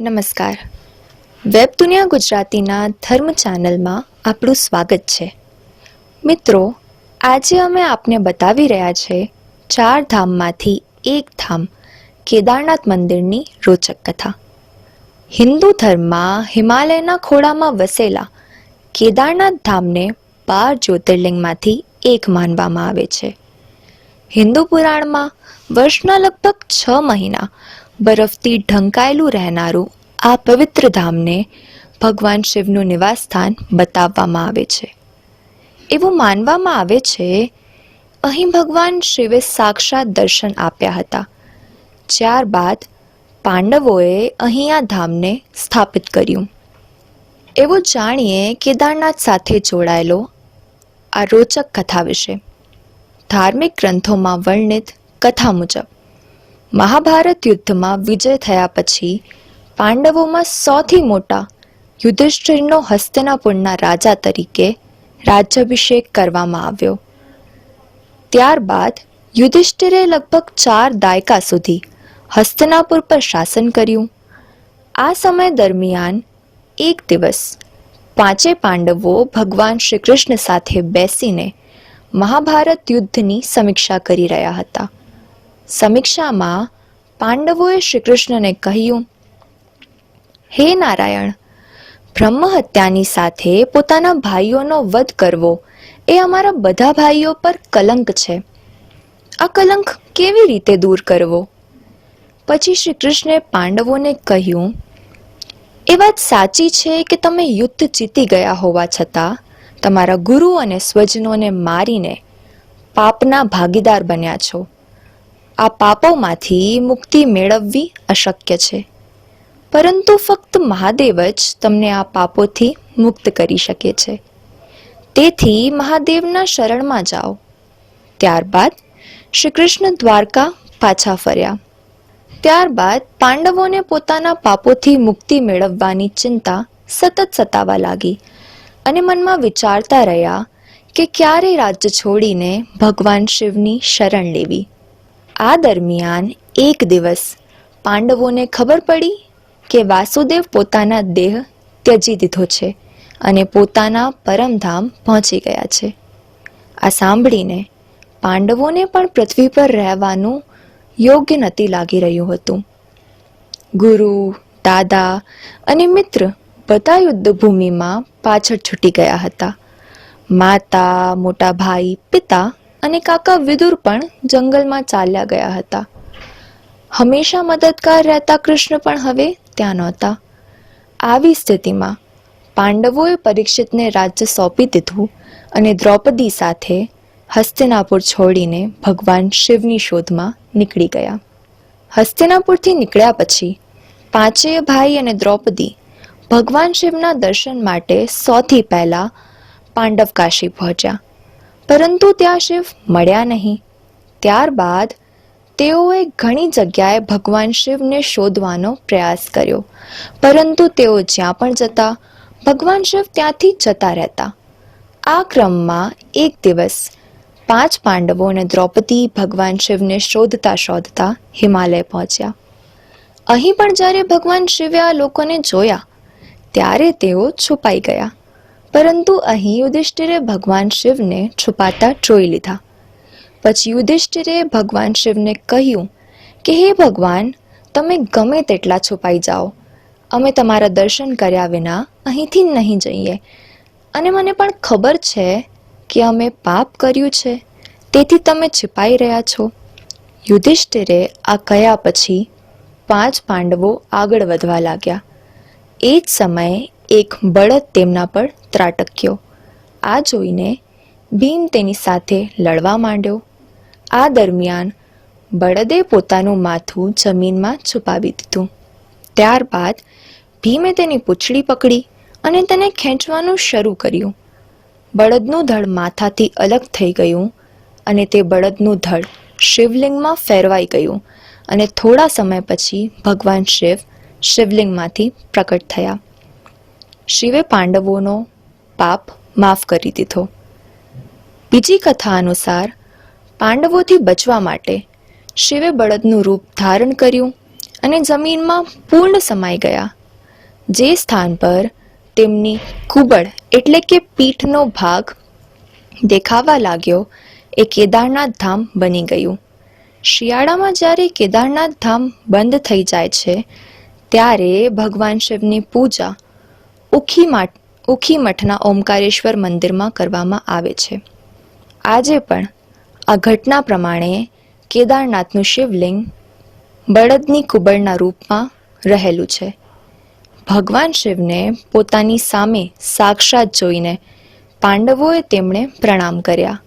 નમસ્કાર. વેબ દુનિયા ગુજરાતીના ધર્મ ચેનલમાં આપણું સ્વાગત છે. મિત્રો, આજે અમે આપને બતાવી રહ્યા છે ચાર ધામમાંથી એક ધામ, કેદારનાથ મંદિરની રોચક કથા હિન્દુ ધર્મમાં હિમાલયના ખોળામાં વસેલા કેદારનાથ ધામને બાર જ્યોતિર્લિંગમાંથી એક માનવામાં આવે છે. હિન્દુ પુરાણમાં વર્ષના લગભગ છ મહિના બરફથી ઢંકાયેલું રહેનારું આ પવિત્ર ધામને ભગવાન શિવનું નિવાસ સ્થાન બતાવવામાં આવે છે. એવું માનવામાં આવે છે, અહીં ભગવાન શિવે સાક્ષાત દર્શન આપ્યા હતા. ત્યારબાદ પાંડવોએ અહીં આ ધામને સ્થાપિત કર્યું. એવું જાણીએ કેદારનાથ સાથે જોડાયેલો આ રોચક કથા વિશે. ધાર્મિક ગ્રંથોમાં વર્ણિત કથા મુજબ મહાભારત યુદ્ધમાં વિજય થયા પછી પાંડવોમાં સૌથી મોટા યુધિષ્ઠિરનો હસ્તિનાપુરના રાજા તરીકે રાજ્યાભિષેક કરવામાં આવ્યો. ત્યારબાદ યુધિષ્ઠિરે લગભગ ચાર દાયકા સુધી હસ્તિનાપુર પર શાસન કર્યું. આ સમય દરમિયાન એક દિવસ પાંચે પાંડવો ભગવાન શ્રી કૃષ્ણ સાથે બેસીને મહાભારત યુદ્ધની સમીક્ષા કરી રહ્યા હતા. સમીક્ષામાં પાંડવોએ શ્રી કૃષ્ણને કહ્યું, હે નારાયણ બ્રહ્મ હત્યાની સાથે પોતાના ભાઈઓનો વધ કરવો એ અમારા બધા ભાઈઓ પર કલંક છે. આ કલંક કેવી રીતે દૂર કરવો? પછી શ્રી કૃષ્ણે પાંડવોને કહ્યું, એ વાત સાચી છે કે તમે યુદ્ધ જીતી ગયા હોવા છતાં તમારા ગુરુ અને સ્વજનોને મારીને પાપના ભાગીદાર બન્યા છો. આ પાપોમાંથી મુક્તિ મેળવવી અશક્ય છે. પરંતુ ફક્ત મહાદેવ જ તમને આ પાપોથી મુક્ત કરી શકે છે. તેથી મહાદેવના શરણમાં જાઓ. ત્યારબાદ શ્રી કૃષ્ણ દ્વારકા પાછા ફર્યા. ત્યારબાદ પાંડવોને પોતાના પાપોથી મુક્તિ મેળવવાની ચિંતા સતત સતાવા લાગી અને મનમાં વિચારતા રહ્યા કે ક્યારે રાજ્ય છોડીને ભગવાન શિવની શરણ લેવી. આ દરમિયાન એક દિવસ પાંડવોને ખબર પડી કે વાસુદેવ પોતાના દેહ ત્યજી દીધો છે અને પોતાના પરમધામ પહોંચી ગયા છે. આ સાંભળીને પાંડવોને પણ પૃથ્વી પર રહેવાનું યોગ્ય નથી લાગી રહ્યું હતું. ગુરુ, દાદા અને મિત્ર બધા યુદ્ધભૂમિમાં પાછળ છૂટી ગયા હતા. માતા, મોટા ભાઈ, પિતા અને કાકા વિદુર પણ જંગલમાં ચાલ્યા ગયા હતા. હંમેશા મદદગાર રહેતા કૃષ્ણ પણ હવે ત્યાં નહોતા. આવી સ્થિતિમાં પાંડવોએ પરીક્ષિતને રાજ્ય સોંપી દીધું અને દ્રૌપદી સાથે હસ્તિનાપુર છોડીને ભગવાન શિવની શોધમાં નીકળી ગયા. હસ્તિનાપુરથી નીકળ્યા પછી પાંચેય ભાઈ અને દ્રૌપદી ભગવાન શિવના દર્શન માટે સૌથી પહેલાં પાંડવ કાશી પહોંચ્યા. પરંતુ ત્યાં શિવ મળ્યા નહીં. ત્યારબાદ તેઓએ ઘણી જગ્યાએ ભગવાન શિવને શોધવાનો પ્રયાસ કર્યો. પરંતુ તેઓ જ્યાં પણ જતા, ભગવાન શિવ ત્યાંથી જતા રહેતા. આ ક્રમમાં એક દિવસ પાંચ પાંડવો અને દ્રૌપદી ભગવાન શિવને શોધતા શોધતા હિમાલય પહોંચ્યા. અહીં પણ જ્યારે ભગવાન શિવે આ લોકોને જોયા, ત્યારે તેઓ છુપાઈ ગયા. પરંતુ અહીં યુધિષ્ઠિરે ભગવાન શિવને છુપાતા જોઈ લીધા. પછી યુધિષ્ઠિરે ભગવાન શિવને કહ્યું કે, હે ભગવાન, તમે ગમે તેટલા છુપાઈ જાઓ. અમે તમારા દર્શન કર્યા વિના અહીંથી નહીં જઈએ. અને મને પણ ખબર છે કે અમે પાપ કર્યું છે. તેથી તમે છુપાઈ રહ્યા છો. યુધિષ્ઠિરે આ કહ્યા પછી પાંચ પાંડવો આગળ વધવા લાગ્યા. એ જ સમયે એક બળદ તેમના પર ત્રાટક્યો. આ જોઈને ભીમ તેની સાથે લડવા માંડ્યો. આ દરમિયાન બળદે પોતાનું માથું જમીનમાં છુપાવી દીધું. ત્યારબાદ ભીમે તેની પૂંછડી પકડી અને તેને ખેંચવાનું શરૂ કર્યું. બળદનું ધડ માથાથી અલગ થઈ ગયું અને તે બળદનું ધડ શિવલિંગમાં ફેરવાઈ ગયું અને થોડા સમય પછી ભગવાન શિવ શિવલિંગમાંથી પ્રકટ થયા. શિવે પાંડવોનો પાપ માફ કરી દીધો. બીજી કથા અનુસાર પાંડવોથી બચવા માટે શિવે બળદનું રૂપ ધારણ કર્યું અને જમીનમાં પૂર્ણ સમાઈ ગયા. જે સ્થાન પર તેમની કુબળ એટલે કે પીઠનો ભાગ દેખાવા લાગ્યો એ કેદારનાથ ધામ બની ગયું. શિયાળામાં જ્યારે કેદારનાથ ધામ બંધ થઈ જાય છે, ત્યારે ભગવાન શિવની પૂજા ઉખી માટ ઉખી મઠના ઓમકારેશ્વર મંદિરમાં કરવામાં આવે છે. આજે પણ આ ઘટના પ્રમાણે કેદારનાથનું શિવલિંગ બળદની કુબળના રૂપમાં રહેલું છે. ભગવાન શિવને પોતાની સામે સાક્ષાત જોઈને પાંડવોએ તેમણે પ્રણામ કર્યા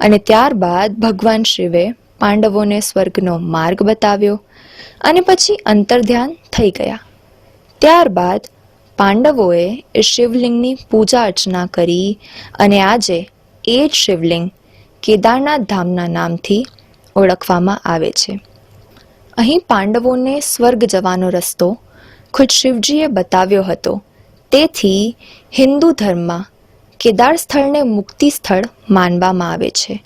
અને ત્યારબાદ ભગવાન શિવે પાંડવોને સ્વર્ગનો માર્ગ બતાવ્યો અને પછી અંતર્ધ્યાન થઈ ગયા. ત્યારબાદ પાંડવોએ એ શિવલિંગની પૂજા અર્ચના કરી અને આજે એ જ શિવલિંગ કેદારનાથ ધામના નામથી ઓળખવામાં આવે છે. અહીં પાંડવોને સ્વર્ગ જવાનો રસ્તો ખુદ શિવજીએ બતાવ્યો હતો. તેથી હિન્દુ ધર્મમાં કેદાર સ્થળને મુક્તિ સ્થળ માનવામાં આવે છે.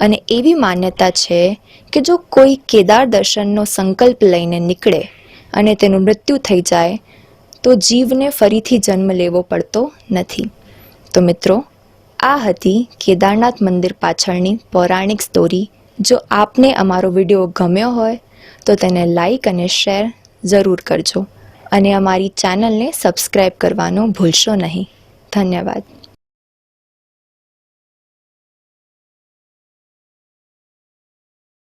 અને એવી માન્યતા છે કે જો કોઈ કેદાર દર્શનનો સંકલ્પ લઈને નીકળે અને તેનું મૃત્યુ થઈ જાય તો જીવને ફરીથી જન્મ લેવો પડતો નથી. તો મિત્રો, આ હતી કેદારનાથ મંદિર પાછળની પૌરાણિક સ્ટોરી જો આપને અમારો વીડિયો ગમ્યો હોય, તો તેને લાઈક અને શેર જરૂર કરજો. અને અમારી ચેનલને સબસ્ક્રાઈબ કરવાનું ભૂલશો નહીં. ધન્યવાદ.